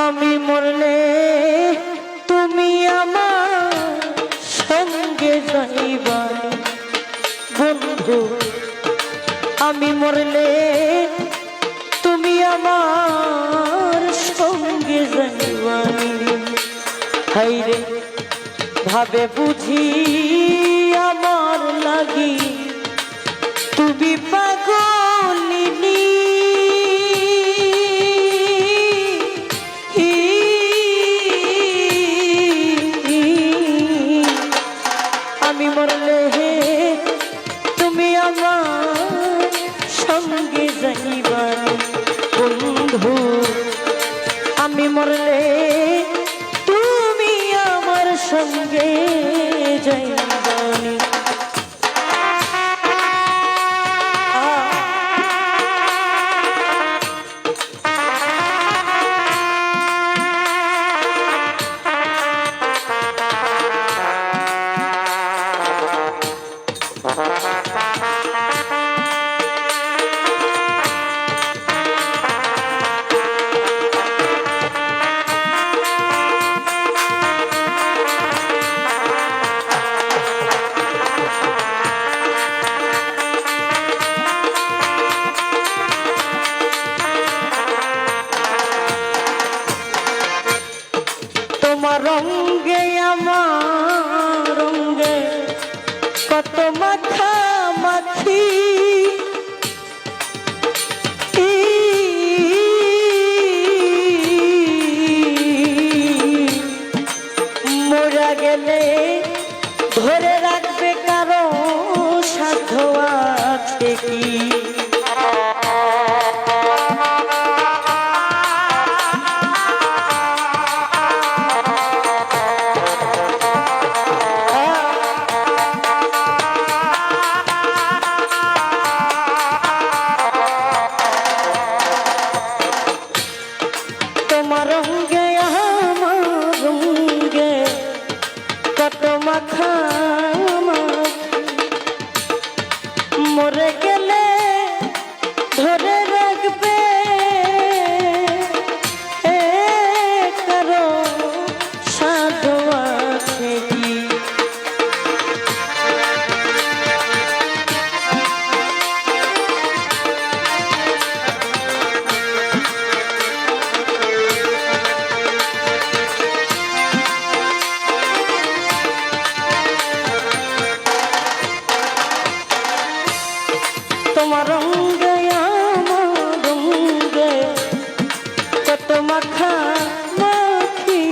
আমি মরলে তুমি আমার সঙ্গে যাইবা। বন্ধু, আমি মরলে তুমি আমার সঙ্গে যাইবানি হাইরে, ভাবে বুঝি আমার লাগি। তুমি পাগলিনী কত মাথা মাখি তোমার রঙ্গে আমার রঙ্গে কত মাখা মাখি।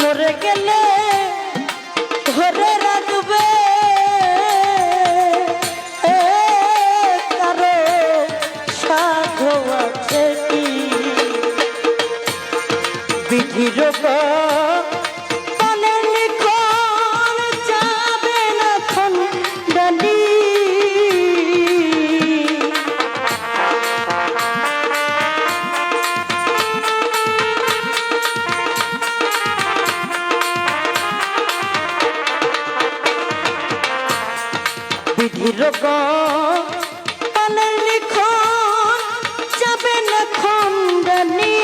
মরে গেলে ধরে রাখবে। কারও সাধু আছে কি? বিধির বিধির পানে লিখন, যাবে না খন্ডানি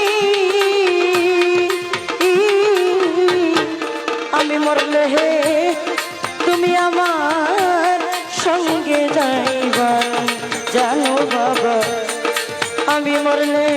আমি মরলে হে, তুমি আমার সঙ্গে যাইবা জানো বাবা, আমি মরলে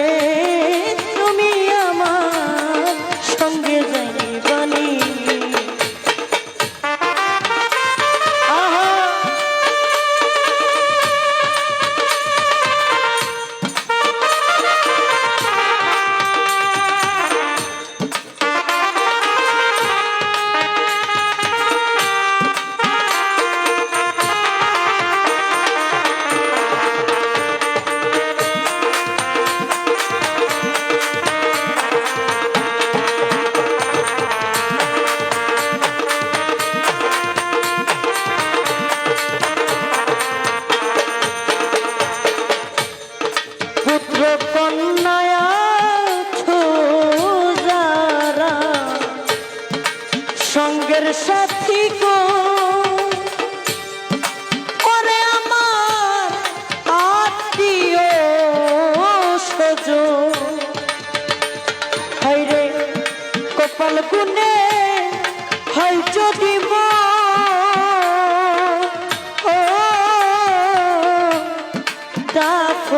দাপ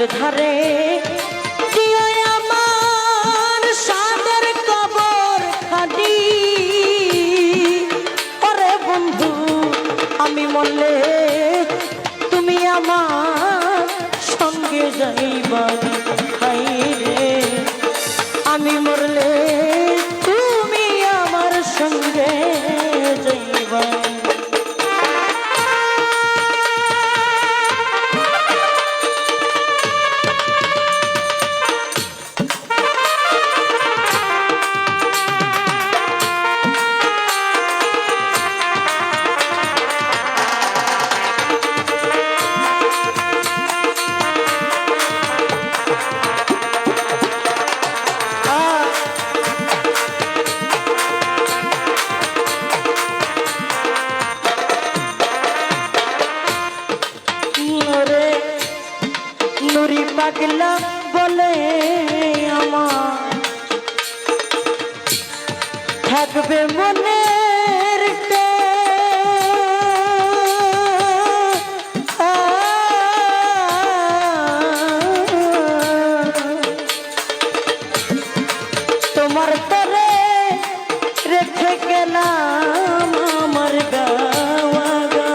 পথের ধারে তুমি আমার সঙ্গে যাইবা। গেলাম আমার গাওয়া গা।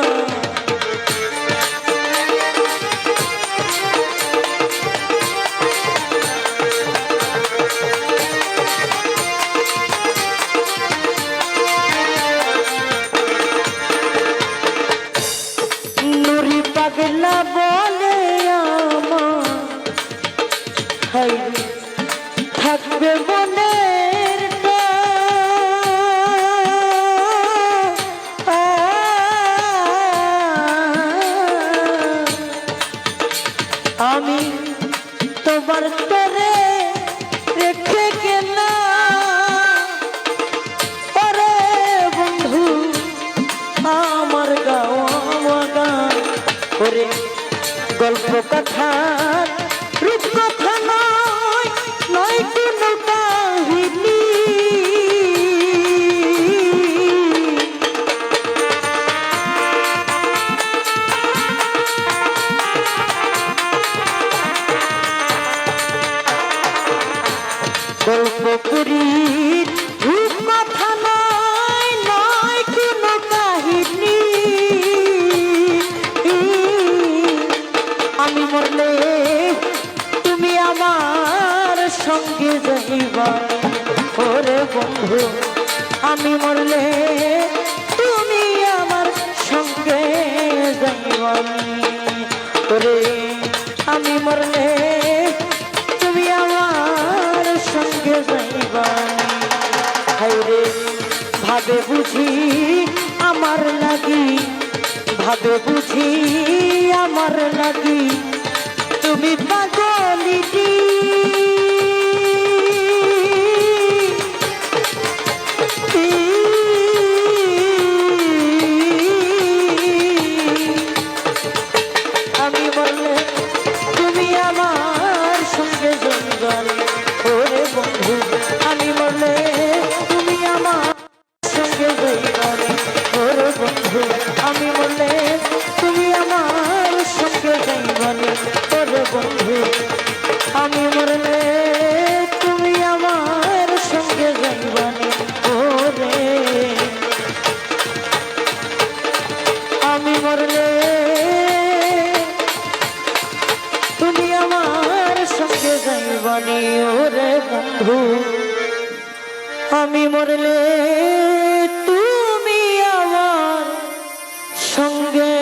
বলে থাকবে মনের তোমার তরে রেখে গেলাম ওরে বন্ধু আমার গাওয়া গান ওরে গল্প কথা। যাইবা ওরে বন্ধু, আমি মরলে তুমি আমার সঙ্গে যাইবা ওরে, আমি মরলে তুমি আমার সঙ্গে যাইবা হাইরে ভাবে বুঝি আমার লাগি, ভাবে বুঝি আমার লাগি। তুমি পাগলিটি বন্ধু আমি মরলে তুমি আমার সঙ্গে